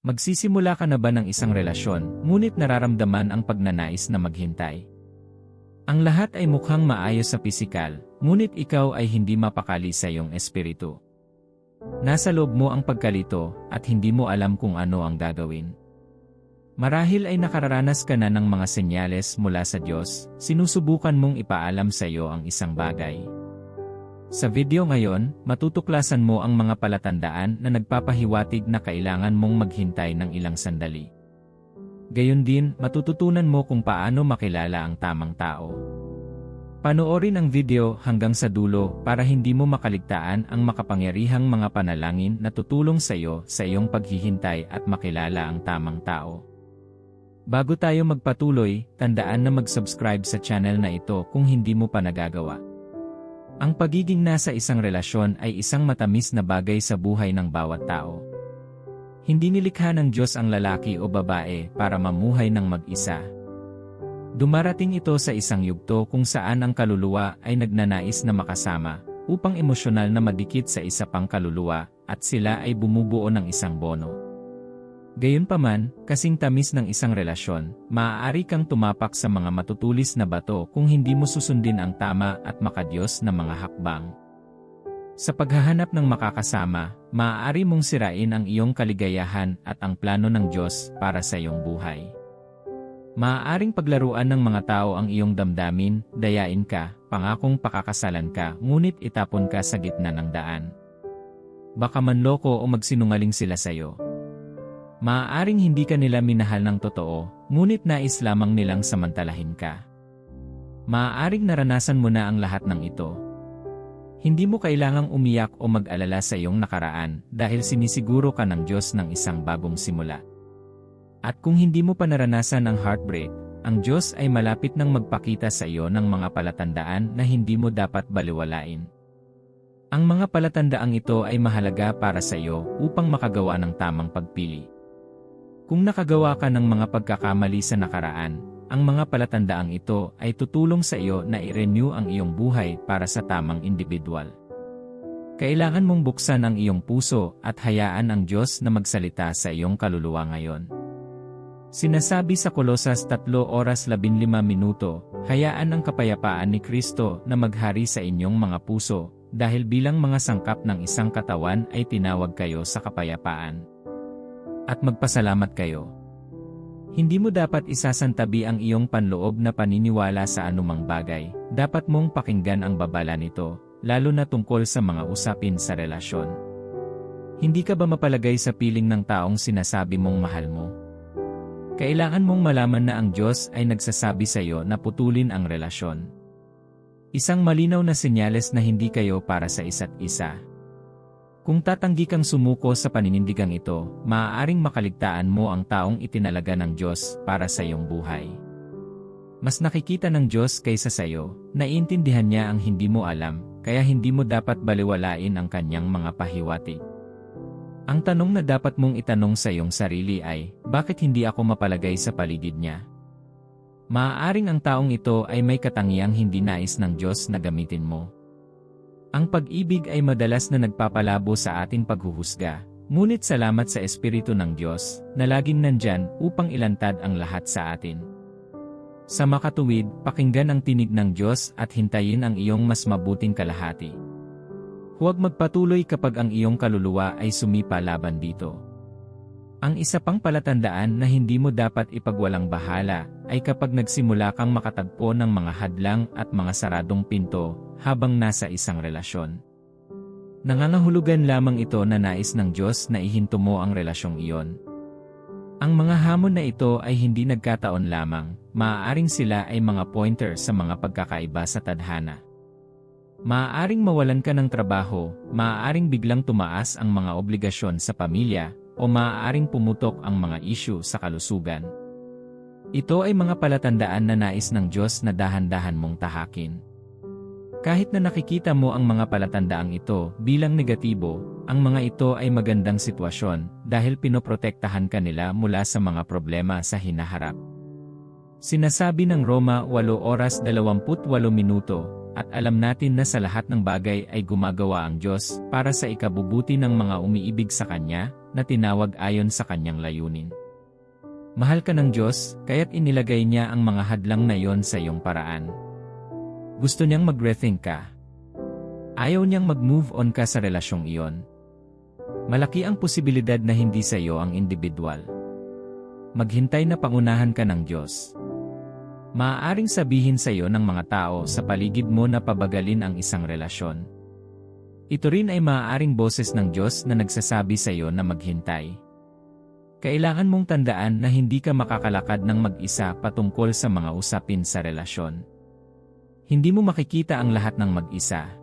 Magsisimula ka na ba ng isang relasyon, ngunit nararamdaman ang pagnanais na maghintay? Ang lahat ay mukhang maayos sa pisikal, ngunit ikaw ay hindi mapakali sa iyong espiritu. Nasa loob mo ang pagkalito at hindi mo alam kung ano ang gagawin. Marahil ay nakararanas ka na ng mga senyales mula sa Diyos, sinusubukan mong ipaalam sa iyo ang isang bagay. Sa video ngayon, matutuklasan mo ang mga palatandaan na nagpapahiwatig na kailangan mong maghintay ng ilang sandali. Gayon din, matututunan mo kung paano makilala ang tamang tao. Panoorin ang video hanggang sa dulo para hindi mo makaligtaan ang makapangyarihang mga panalangin na tutulong sa iyo sa iyong paghihintay at makilala ang tamang tao. Bago tayo magpatuloy, tandaan na mag-subscribe sa channel na ito kung hindi mo pa nagagawa. Ang pagiging nasa isang relasyon ay isang matamis na bagay sa buhay ng bawat tao. Hindi nilikha ng Diyos ang lalaki o babae para mamuhay ng mag-isa, Dumarating ito sa isang yugto kung saan ang kaluluwa ay nagnanais na makasama, upang emosyonal na madikit sa isa pang kaluluwa, at sila ay bumubuo ng isang bono. Gayunpaman, kasing tamis ng isang relasyon, maaari kang tumapak sa mga matutulis na bato kung hindi mo susundin ang tama at makadiyos na mga hakbang. Sa paghahanap ng makakasama, maaari mong sirain ang iyong kaligayahan at ang plano ng Diyos para sa iyong buhay. Maaaring paglaruan ng mga tao ang iyong damdamin, dayain ka, pangakong pakakasalan ka, ngunit itapon ka sa gitna ng daan. Baka manloko o magsinungaling sila sa iyo. Maaaring hindi ka nila minahal ng totoo, ngunit nais lamang nilang samantalahin ka. Maaaring naranasan mo na ang lahat ng ito. Hindi mo kailangang umiyak o mag-alala sa iyong nakaraan dahil sinisiguro ka ng Diyos ng isang bagong simula. At kung hindi mo pa naranasan ang heartbreak, ang Diyos ay malapit nang magpakita sa iyo ng mga palatandaan na hindi mo dapat baliwalain. Ang mga palatandaang ito ay mahalaga para sa iyo upang makagawa ng tamang pagpili. Kung nakagawa ka ng mga pagkakamali sa nakaraan, ang mga palatandaang ito ay tutulong sa iyo na i-renew ang iyong buhay para sa tamang individual. Kailangan mong buksan ang iyong puso at hayaan ang Diyos na magsalita sa iyong kaluluwa ngayon. Sinasabi sa Kolosas 3 oras 15 minuto, hayaan ang kapayapaan ni Kristo na maghari sa inyong mga puso, dahil bilang mga sangkap ng isang katawan ay tinawag kayo sa kapayapaan. At magpasalamat kayo. Hindi mo dapat isasantabi ang iyong panloob na paniniwala sa anumang bagay, dapat mong pakinggan ang babala nito, lalo na tungkol sa mga usapin sa relasyon. Hindi ka ba mapalagay sa piling ng taong sinasabi mong mahal mo? Kailangan mong malaman na ang Diyos ay nagsasabi sa iyo na putulin ang relasyon. Isang malinaw na senyales na hindi kayo para sa isa't isa. Kung tatanggi kang sumuko sa paninindigang ito, maaaring makaligtaan mo ang taong itinalaga ng Diyos para sa iyong buhay. Mas nakikita ng Diyos kaysa sa iyo, naiintindihan niya ang hindi mo alam, kaya hindi mo dapat baliwalain ang kanyang mga pahiwatig. Ang tanong na dapat mong itanong sa iyong sarili ay, bakit hindi ako mapalagay sa paligid niya? Maaaring ang taong ito ay may katangiang hindi nais ng Diyos na gamitin mo. Ang pag-ibig ay madalas na nagpapalabo sa ating paghuhusga, ngunit salamat sa Espiritu ng Diyos, na laging nandyan upang ilantad ang lahat sa atin. Sa makatuwid, pakinggan ang tinig ng Diyos at hintayin ang iyong mas mabuting kalahati. Huwag magpatuloy kapag ang iyong kaluluwa ay sumipa laban dito. Ang isa pang palatandaan na hindi mo dapat ipagwalang bahala ay kapag nagsimula kang makatagpo ng mga hadlang at mga saradong pinto habang nasa isang relasyon. Nangangahulugan lamang ito na nais ng Diyos na ihinto mo ang relasyong iyon. Ang mga hamon na ito ay hindi nagkataon lamang, maaaring sila ay mga pointer sa mga pagkakaiba sa tadhana. Maaaring mawalan ka ng trabaho, maaaring biglang tumaas ang mga obligasyon sa pamilya, o maaaring pumutok ang mga isyu sa kalusugan. Ito ay mga palatandaan na nais ng Diyos na dahan-dahan mong tahakin. Kahit na nakikita mo ang mga palatandaang ito bilang negatibo, ang mga ito ay magandang sitwasyon dahil pinoprotektahan ka nila mula sa mga problema sa hinaharap. Sinasabi ng Roma 8 oras 28 minuto, at alam natin na sa lahat ng bagay ay gumagawa ang Diyos para sa ikabubuti ng mga umiibig sa Kanya, na tinawag ayon sa kanyang layunin. Mahal ka ng Diyos, kaya't inilagay niya ang mga hadlang na yon sa iyong paraan. Gusto niyang mag-rethink ka. Ayaw niyang mag-move on ka sa relasyong iyon. Malaki ang posibilidad na hindi sa iyo ang individual. Maghintay na pangunahan ka ng Diyos. Maaaring sabihin sa iyo ng mga tao sa paligid mo na pabagalin ang isang relasyon. Ito rin ay maaaring boses ng Diyos na nagsasabi sa iyo na maghintay. Kailangan mong tandaan na hindi ka makakalakad ng mag-isa patungkol sa mga usapin sa relasyon. Hindi mo makikita ang lahat ng mag-isa.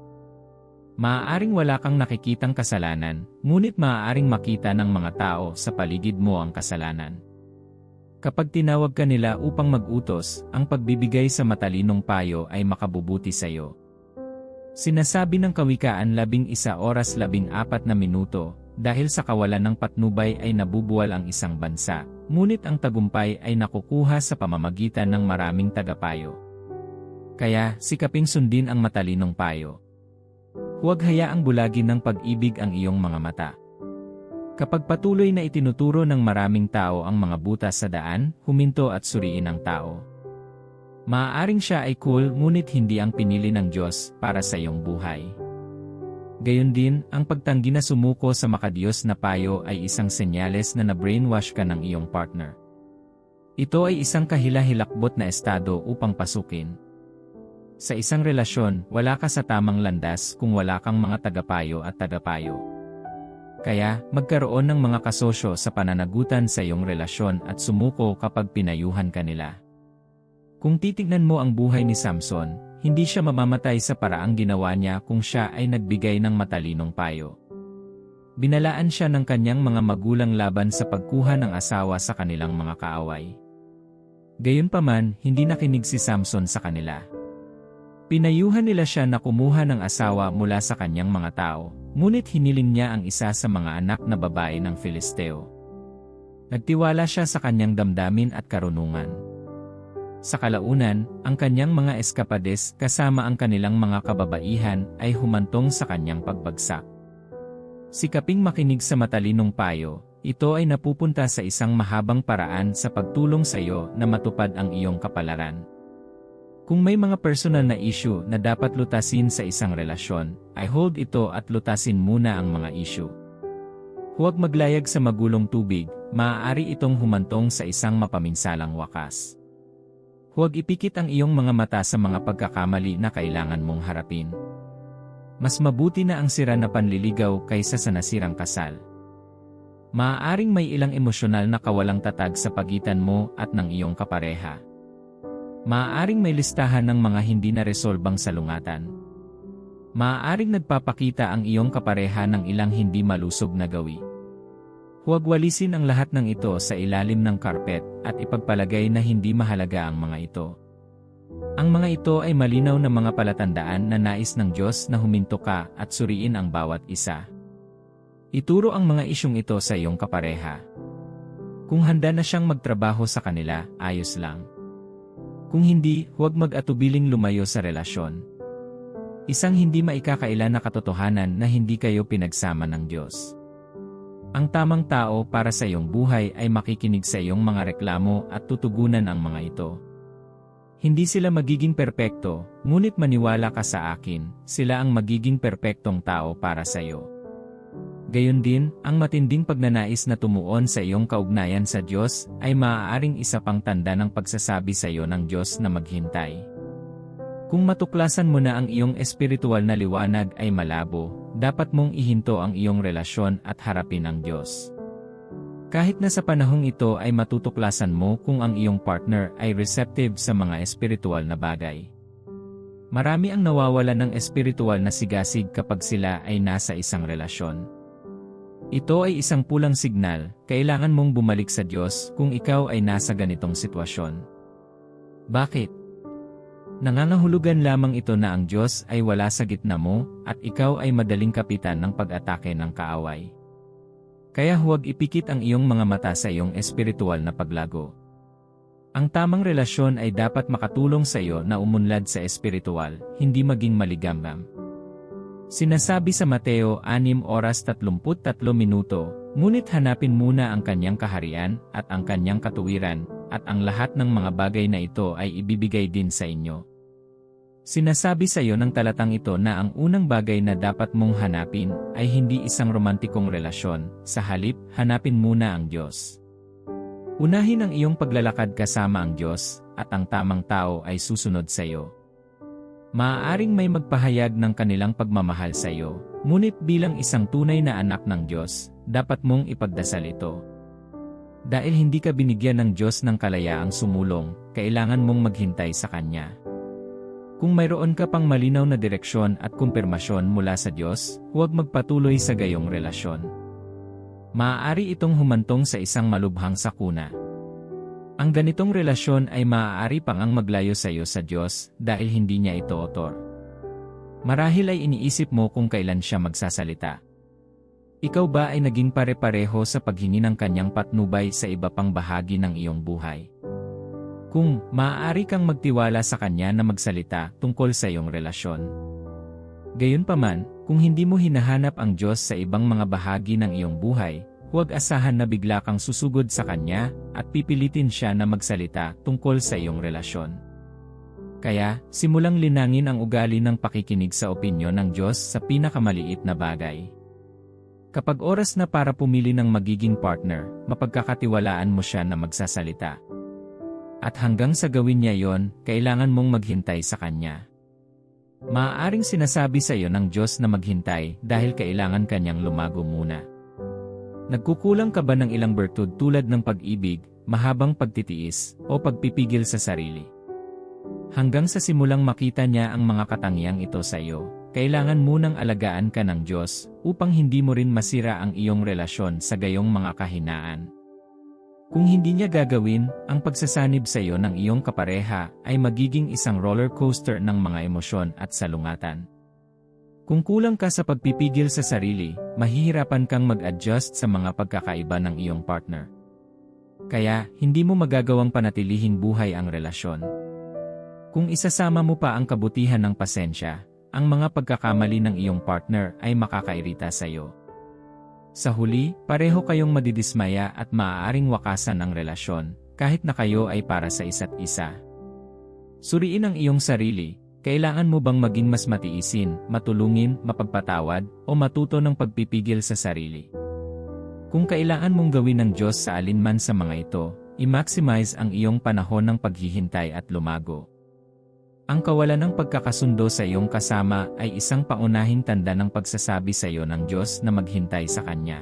Maaaring wala kang nakikitang kasalanan, ngunit maaaring makita ng mga tao sa paligid mo ang kasalanan. Kapag tinawag ka nila upang mag-utos, ang pagbibigay sa matalinong payo ay makabubuti sa iyo. Sinasabi ng kawikaan labing isa oras labing apat na minuto, dahil sa kawalan ng patnubay ay nabubuwal ang isang bansa, ngunit ang tagumpay ay nakukuha sa pamamagitan ng maraming tagapayo. Kaya, sikaping sundin ang matalinong payo. Huwag hayaang bulagin ng pag-ibig ang iyong mga mata. Kapag patuloy na itinuturo ng maraming tao ang mga butas sa daan, huminto at suriin ang tao. Maaaring siya ay cool ngunit hindi ang pinili ng Diyos para sa iyong buhay. Gayon din, ang pagtanggi na sumuko sa makadiyos na payo ay isang senyales na na-brainwash ka ng iyong partner. Ito ay isang kahila-hilakbot na estado upang pasukin. Sa isang relasyon, wala ka sa tamang landas kung wala kang mga tagapayo at tagapayo. Kaya, magkaroon ng mga kasosyo sa pananagutan sa iyong relasyon at sumuko kapag pinayuhan ka nila. Kung titignan mo ang buhay ni Samson, hindi siya mamamatay sa paraang ginawa niya kung siya ay nagbigay ng matalinong payo. Binalaan siya ng kanyang mga magulang laban sa pagkuha ng asawa sa kanilang mga kaaway. Gayunpaman, hindi nakinig si Samson sa kanila. Pinayuhan nila siya na kumuha ng asawa mula sa kanyang mga tao, ngunit hiniling niya ang isa sa mga anak na babae ng Filisteo. Nagtiwala siya sa kanyang damdamin at karunungan. Sa kalaunan, ang kanyang mga eskapades kasama ang kanilang mga kababaihan ay humantong sa kanyang pagbagsak. Sikaping makinig sa matalinong payo, ito ay napupunta sa isang mahabang paraan sa pagtulong sa iyo na matupad ang iyong kapalaran. Kung may mga personal na issue na dapat lutasin sa isang relasyon, I hold ito at lutasin muna ang mga issue. Huwag maglayag sa magulong tubig, maaari itong humantong sa isang mapaminsalang wakas. Huwag ipikit ang iyong mga mata sa mga pagkakamali na kailangan mong harapin. Mas mabuti na ang sira na panliligaw kaysa sa nasirang kasal. Maaaring may ilang emosyonal na kawalang tatag sa pagitan mo at ng iyong kapareha. Maaaring may listahan ng mga hindi na resolbang salungatan. Maaaring nagpapakita ang iyong kapareha ng ilang hindi malusog na gawi. Huwag walisin ang lahat ng ito sa ilalim ng karpet at ipagpalagay na hindi mahalaga ang mga ito. Ang mga ito ay malinaw na mga palatandaan na nais ng Diyos na huminto ka at suriin ang bawat isa. Ituro ang mga isyong ito sa iyong kapareha. Kung handa na siyang magtrabaho sa kanila, ayos lang. Kung hindi, huwag mag-atubiling lumayo sa relasyon. Isang hindi maikakaila na katotohanan na hindi kayo pinagsama ng Diyos. Ang tamang tao para sa iyong buhay ay makikinig sa iyong mga reklamo at tutugunan ang mga ito. Hindi sila magiging perpekto, ngunit maniwala ka sa akin, sila ang magiging perpektong tao para sa iyo. Gayon din, ang matinding pagnanais na tumuon sa iyong kaugnayan sa Diyos ay maaaring isa pang tanda ng pagsasabi sa iyo ng Diyos na maghintay. Kung matuklasan mo na ang iyong espiritual na liwanag ay malabo, dapat mong ihinto ang iyong relasyon at harapin ang Diyos. Kahit na sa panahong ito ay matutuklasan mo kung ang iyong partner ay receptive sa mga espiritual na bagay. Marami ang nawawala ng espiritual na sigasig kapag sila ay nasa isang relasyon. Ito ay isang pulang signal, kailangan mong bumalik sa Diyos kung ikaw ay nasa ganitong sitwasyon. Bakit? Nangangahulugan lamang ito na ang Diyos ay wala sa gitna mo at ikaw ay madaling kapitan ng pag-atake ng kaaway. Kaya huwag ipikit ang iyong mga mata sa iyong espiritual na paglago. Ang tamang relasyon ay dapat makatulong sa iyo na umunlad sa espiritual, hindi maging maligambam. Sinasabi sa Mateo 6 oras 33 minuto, Ngunit hanapin muna ang kanyang kaharian at ang kanyang katuwiran, at ang lahat ng mga bagay na ito ay ibibigay din sa inyo. Sinasabi sa iyo ng talatang ito na ang unang bagay na dapat mong hanapin ay hindi isang romantikong relasyon, sa halip, hanapin muna ang Diyos. Unahin ang iyong paglalakad kasama ang Diyos, at ang tamang tao ay susunod sa iyo. Maaaring may magpahayag ng kanilang pagmamahal sa iyo, ngunit bilang isang tunay na anak ng Diyos, dapat mong ipagdasal ito. Dahil hindi ka binigyan ng Diyos ng kalayaang sumulong, kailangan mong maghintay sa Kanya. Kung mayroon ka pang malinaw na direksyon at kumpirmasyon mula sa Diyos, huwag magpatuloy sa gayong relasyon. Maaari itong humantong sa isang malubhang sakuna. Ang ganitong relasyon ay maaari pang ang maglayo sa iyo sa Diyos dahil hindi niya ito otor. Marahil ay iniisip mo kung kailan siya magsasalita. Ikaw ba ay naging pare-pareho sa paghingi ng kanyang patnubay sa iba pang bahagi ng iyong buhay? Kung maaari kang magtiwala sa kanya na magsalita tungkol sa iyong relasyon. Gayunpaman, kung hindi mo hinahanap ang Diyos sa ibang mga bahagi ng iyong buhay, huwag asahan na bigla kang susugod sa kanya at pipilitin siya na magsalita tungkol sa iyong relasyon. Kaya, simulang linangin ang ugali ng pakikinig sa opinyon ng Diyos sa pinakamaliit na bagay. Kapag oras na para pumili ng magiging partner, mapagkakatiwalaan mo siya na magsasalita. At hanggang sa gawin niya yon, kailangan mong maghintay sa Kanya. Maaaring sinasabi sa iyo ng Diyos na maghintay dahil kailangan Kanyang lumago muna. Nagkukulang ka ba ng ilang bertud tulad ng pag-ibig, mahabang pagtitiis, o pagpipigil sa sarili? Hanggang sa simulang makita niya ang mga katangiang ito sa iyo, kailangan munang alagaan ka ng Diyos upang hindi mo rin masira ang iyong relasyon sa gayong mga kahinaan. Kung hindi niya gagawin, ang pagsasanib sa iyo ng iyong kapareha ay magiging isang roller coaster ng mga emosyon at salungatan. Kung kulang ka sa pagpipigil sa sarili, mahihirapan kang mag-adjust sa mga pagkakaiba ng iyong partner. Kaya, hindi mo magagawang panatilihing buhay ang relasyon. Kung isasama mo pa ang kabutihan ng pasensya, ang mga pagkakamali ng iyong partner ay makakairita sa iyo. Sa huli, pareho kayong madidismaya at maaaring wakasan ang relasyon, kahit na kayo ay para sa isa't isa. Suriin ang iyong sarili, kailangan mo bang maging mas matiisin, matulungin, mapagpatawad, o matuto ng pagpipigil sa sarili? Kung kailangan mong gawin ng Diyos sa alinman sa mga ito, i-maximize ang iyong panahon ng paghihintay at lumago. Ang kawalan ng pagkakasundo sa iyong kasama ay isang paunahing tanda ng pagsasabi sa iyo ng Diyos na maghintay sa Kanya.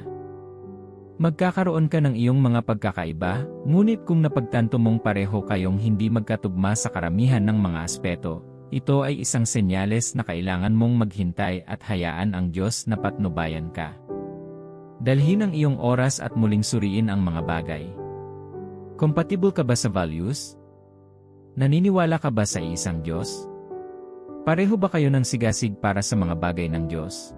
Magkakaroon ka ng iyong mga pagkakaiba, ngunit kung napagtanto mong pareho kayong hindi magkatugma sa karamihan ng mga aspeto, ito ay isang senyales na kailangan mong maghintay at hayaan ang Diyos na patnubayan ka. Dalhin ang iyong oras at muling suriin ang mga bagay. Compatible ka ba sa values? Naniniwala ka ba sa isang Diyos? Pareho ba kayo ng sigasig para sa mga bagay ng Diyos?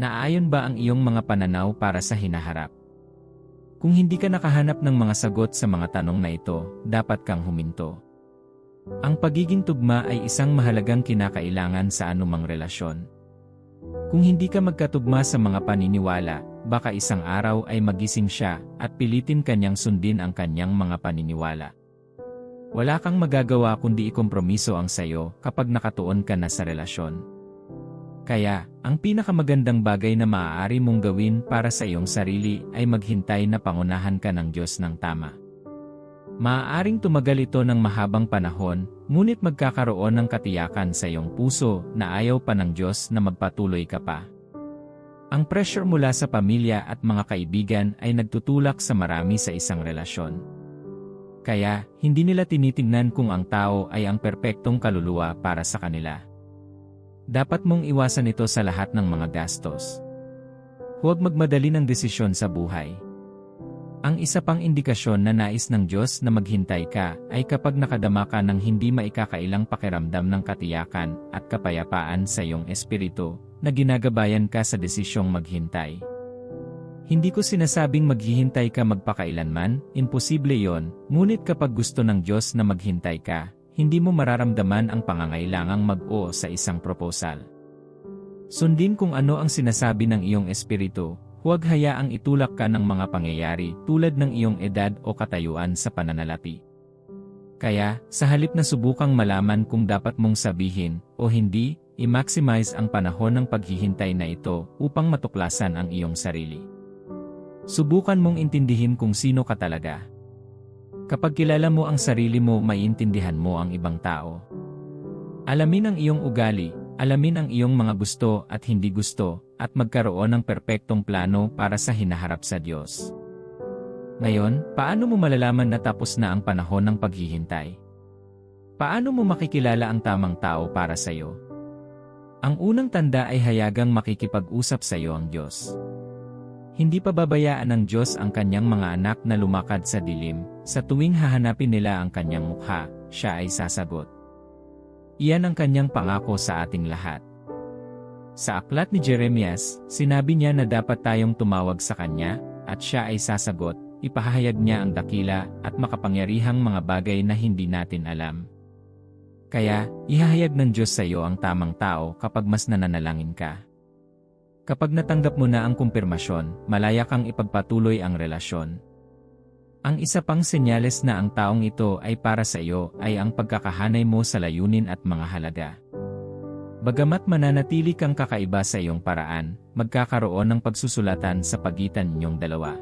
Naayon ba ang iyong mga pananaw para sa hinaharap? Kung hindi ka nakahanap ng mga sagot sa mga tanong na ito, dapat kang huminto. Ang pagiging tugma ay isang mahalagang kinakailangan sa anumang relasyon. Kung hindi ka magkatugma sa mga paniniwala, baka isang araw ay magising siya at pilitin kanyang sundin ang kanyang mga paniniwala. Wala kang magagawa kundi ikompromiso ang sayo kapag nakatuon ka na sa relasyon. Kaya, ang pinakamagandang bagay na maaari mong gawin para sa iyong sarili ay maghintay na pangunahan ka ng Diyos ng tama. Maaaring tumagal ito ng mahabang panahon, ngunit magkakaroon ng katiyakan sa iyong puso na ayaw pa ng Diyos na magpatuloy ka pa. Ang pressure mula sa pamilya at mga kaibigan ay nagtutulak sa marami sa isang relasyon. Kaya, hindi nila tinitingnan kung ang tao ay ang perpektong kaluluwa para sa kanila. Dapat mong iwasan ito sa lahat ng mga gastos. Huwag magmadali ng desisyon sa buhay. Ang isa pang indikasyon na nais ng Diyos na maghintay ka ay kapag nakadama ka ng hindi maikakailang pakiramdam ng katiyakan at kapayapaan sa iyong espiritu na ginagabayan ka sa desisyong maghintay. Hindi ko sinasabing maghihintay ka magpakailanman, imposible yon, ngunit kapag gusto ng Diyos na maghintay ka, hindi mo mararamdaman ang pangangailangang mag-o sa isang proposal. Sundin kung ano ang sinasabi ng iyong espiritu, huwag hayaang itulak ka ng mga pangyayari tulad ng iyong edad o katayuan sa pananalapi. Kaya, sa halip na subukang malaman kung dapat mong sabihin o hindi, i-maximize ang panahon ng paghihintay na ito upang matuklasan ang iyong sarili. Subukan mong intindihin kung sino ka talaga. Kapag kilala mo ang sarili mo, maiintindihan mo ang ibang tao. Alamin ang iyong ugali, alamin ang iyong mga gusto at hindi gusto, at magkaroon ng perpektong plano para sa hinaharap sa Diyos. Ngayon, paano mo malalaman na tapos na ang panahon ng paghihintay? Paano mo makikilala ang tamang tao para sa iyo? Ang unang tanda ay hayagang makikipag-usap sa iyo ang Diyos. Hindi pa babayaan ng Diyos ang kanyang mga anak na lumakad sa dilim, sa tuwing hahanapin nila ang kanyang mukha, siya ay sasagot. Iyan ang kanyang pangako sa ating lahat. Sa aklat ni Jeremias, sinabi niya na dapat tayong tumawag sa kanya, at siya ay sasagot, ipahayag niya ang dakila at makapangyarihang mga bagay na hindi natin alam. Kaya, ihahayag ng Diyos sa iyo ang tamang tao kapag mas nananalangin ka. Kapag natanggap mo na ang kumpirmasyon, malaya kang ipagpatuloy ang relasyon. Ang isa pang senyales na ang taong ito ay para sa iyo ay ang pagkakahanay mo sa layunin at mga halaga. Bagamat mananatili kang kakaiba sa iyong paraan, magkakaroon ng pagsusulatan sa pagitan ninyong dalawa.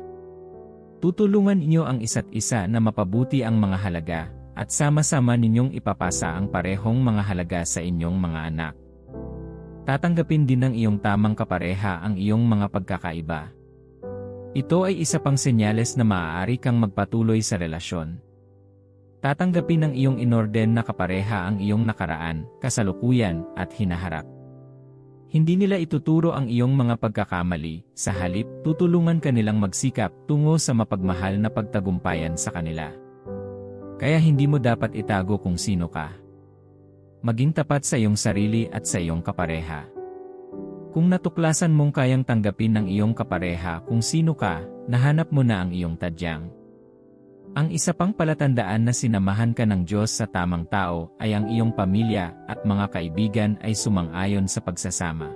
Tutulungan inyo ang isa't isa na mapabuti ang mga halaga, at sama-sama ninyong ipapasa ang parehong mga halaga sa inyong mga anak. Tatanggapin din ng iyong tamang kapareha ang iyong mga pagkakaiba. Ito ay isa pang senyales na maaari kang magpatuloy sa relasyon. Tatanggapin ng iyong inorden na kapareha ang iyong nakaraan, kasalukuyan, at hinaharap. Hindi nila ituturo ang iyong mga pagkakamali, sa halip, tutulungan ka nilang magsikap tungo sa mapagmahal na pagtagumpayan sa kanila. Kaya hindi mo dapat itago kung sino ka. Maging tapat sa iyong sarili at sa iyong kapareha. Kung natuklasan mong kayang tanggapin ng iyong kapareha kung sino ka, nahanap mo na ang iyong tadyang. Ang isa pang palatandaan na sinamahan ka ng Diyos sa tamang tao ay ang iyong pamilya at mga kaibigan ay sumang-ayon sa pagsasama.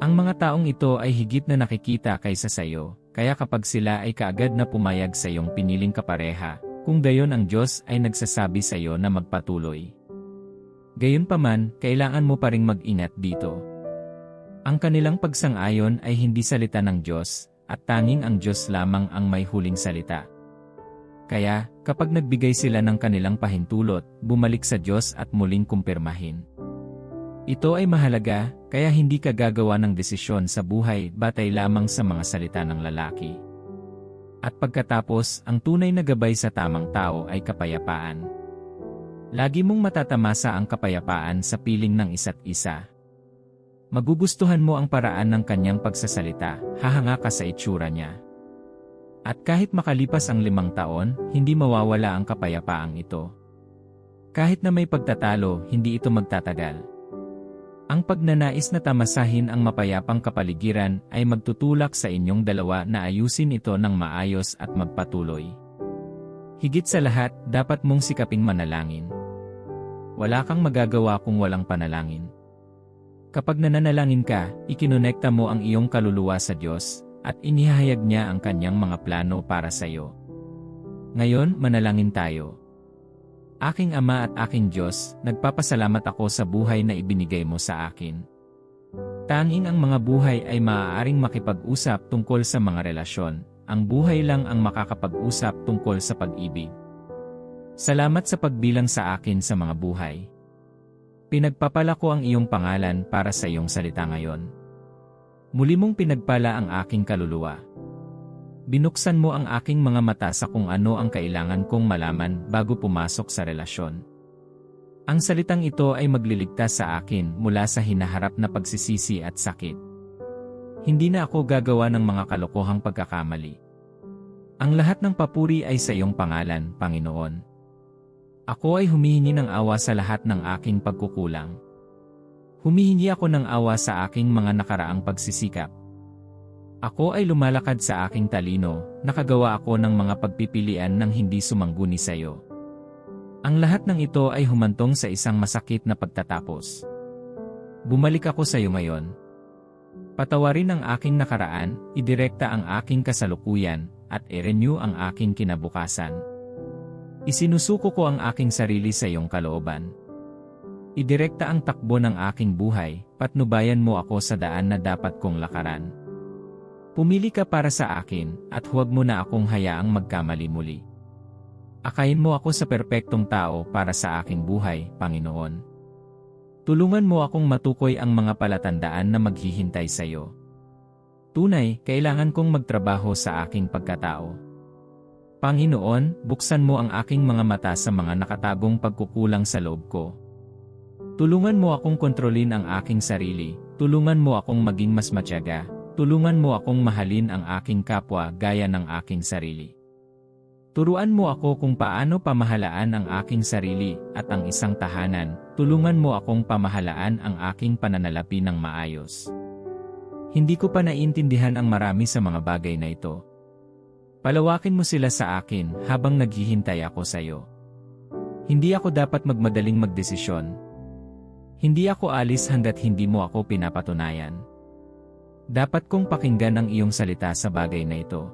Ang mga taong ito ay higit na nakikita kaysa sa iyo, kaya kapag sila ay kaagad na pumayag sa iyong piniling kapareha, kung gayon ang Diyos ay nagsasabi sa iyo na magpatuloy. Gayunpaman, kailangan mo pa ring mag-ingat dito. Ang kanilang pagsang-ayon ay hindi salita ng Diyos, at tanging ang Diyos lamang ang may huling salita. Kaya, kapag nagbigay sila ng kanilang pahintulot, bumalik sa Diyos at muling kumpirmahin. Ito ay mahalaga, kaya hindi ka gagawa ng desisyon sa buhay batay lamang sa mga salita ng lalaki. At pagkatapos, ang tunay na gabay sa tamang tao ay kapayapaan. Lagi mong matatamasa ang kapayapaan sa piling ng isa't isa. Magugustuhan mo ang paraan ng kanyang pagsasalita, hahanga ka sa itsura niya. At kahit makalipas ang limang taon, hindi mawawala ang kapayapaang ito. Kahit na may pagtatalo, hindi ito magtatagal. Ang pagnanais na tamasahin ang mapayapang kapaligiran ay magtutulak sa inyong dalawa na ayusin ito ng maayos at magpatuloy. Higit sa lahat, dapat mong sikaping manalangin. Wala kang magagawa kung walang panalangin. Kapag nananalangin ka, ikinonekta mo ang iyong kaluluwa sa Diyos, at inihahayag niya ang kanyang mga plano para sa iyo. Ngayon, manalangin tayo. Aking Ama at aking Diyos, nagpapasalamat ako sa buhay na ibinigay mo sa akin. Tanging ang mga buhay ay maaaring makipag-usap tungkol sa mga relasyon, ang buhay lang ang makakapag-usap tungkol sa pag-ibig. Salamat sa pagbilang sa akin sa mga buhay. Pinagpapala ko ang iyong pangalan para sa iyong salita ngayon. Muli mong pinagpala ang aking kaluluwa. Binuksan mo ang aking mga mata sa kung ano ang kailangan kong malaman bago pumasok sa relasyon. Ang salitang ito ay magliligtas sa akin mula sa hinaharap na pagsisisi at sakit. Hindi na ako gagawa ng mga kalokohang pagkakamali. Ang lahat ng papuri ay sa iyong pangalan, Panginoon. Ako ay humihingi ng awa sa lahat ng aking pagkukulang. Humihingi ako ng awa sa aking mga nakaraang pagsisikap. Ako ay lumalakad sa aking talino, nakagawa ako ng mga pagpipilian ng hindi sumangguni sa iyo. Ang lahat ng ito ay humantong sa isang masakit na pagtatapos. Bumalik ako sa iyo ngayon. Patawarin ang aking nakaraan, idirekta ang aking kasalukuyan, at i-renew ang aking kinabukasan. Isinusuko ko ang aking sarili sa iyong kalooban. Idirekta ang takbo ng aking buhay, patnubayan mo ako sa daan na dapat kong lakaran. Pumili ka para sa akin, at huwag mo na akong hayaang magkamali muli. Akayin mo ako sa perpektong tao para sa aking buhay, Panginoon. Tulungan mo akong matukoy ang mga palatandaan na maghihintay sa iyo. Tunay, kailangan kong magtrabaho sa aking pagkatao. Panginoon, buksan mo ang aking mga mata sa mga nakatagong pagkukulang sa loob ko. Tulungan mo akong kontrolin ang aking sarili, tulungan mo akong maging mas matyaga, tulungan mo akong mahalin ang aking kapwa gaya ng aking sarili. Turuan mo ako kung paano pamahalaan ang aking sarili at ang isang tahanan, tulungan mo akong pamahalaan ang aking pananalapi ng maayos. Hindi ko pa naiintindihan ang marami sa mga bagay na ito. Palawakin mo sila sa akin habang naghihintay ako sa iyo. Hindi ako dapat magmadaling magdesisyon. Hindi ako alis hanggat hindi mo ako pinapatunayan. Dapat kong pakinggan ang iyong salita sa bagay na ito.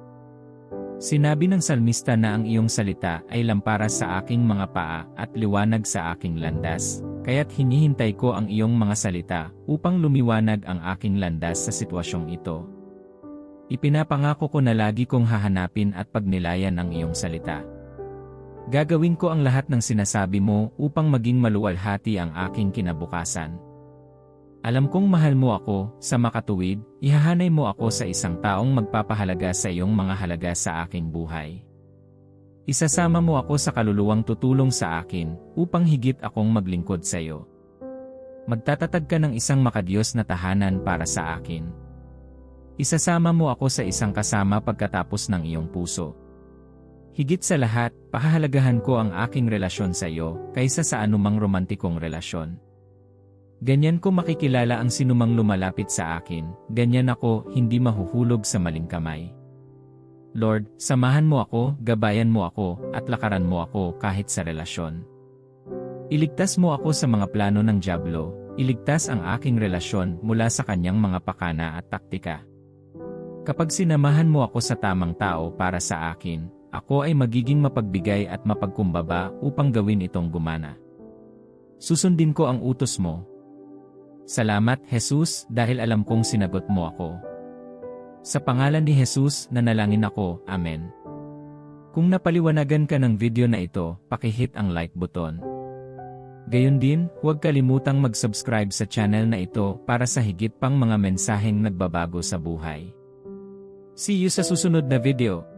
Sinabi ng salmista na ang iyong salita ay lamparas sa aking mga paa at liwanag sa aking landas, kaya't hinihintay ko ang iyong mga salita upang lumiwanag ang aking landas sa sitwasyong ito. Ipinapangako ko na lagi kong hahanapin at pagnilayan ang iyong salita. Gagawin ko ang lahat ng sinasabi mo upang maging maluwalhati ang aking kinabukasan. Alam kong mahal mo ako, sa makatuwid, ihahanay mo ako sa isang taong magpapahalaga sa iyong mga halaga sa aking buhay. Isasama mo ako sa kaluluwang tutulong sa akin, upang higit akong maglingkod sa iyo. Magtatatag ka ng isang makadiyos na tahanan para sa akin. Isasama mo ako sa isang kasama pagkatapos ng iyong puso. Higit sa lahat, pahahalagahan ko ang aking relasyon sa iyo, kaysa sa anumang romantikong relasyon. Ganyan ko makikilala ang sinumang lumalapit sa akin, ganyan ako hindi mahuhulog sa maling kamay. Lord, samahan mo ako, gabayan mo ako, at lakaran mo ako kahit sa relasyon. Iligtas mo ako sa mga plano ng Diablo, iligtas ang aking relasyon mula sa kanyang mga pakana at taktika. Kapag sinamahan mo ako sa tamang tao para sa akin, ako ay magiging mapagbigay at mapagkumbaba upang gawin itong gumana. Susundin ko ang utos mo, Salamat, Jesus, dahil alam kong sinagot mo ako. Sa pangalan ni Jesus, nanalangin ako, Amen. Kung napaliwanagan ka ng video na ito, pakihit ang like button. Gayon din, huwag kalimutang mag-subscribe sa channel na ito para sa higit pang mga mensaheng nagbabago sa buhay. See you sa susunod na video.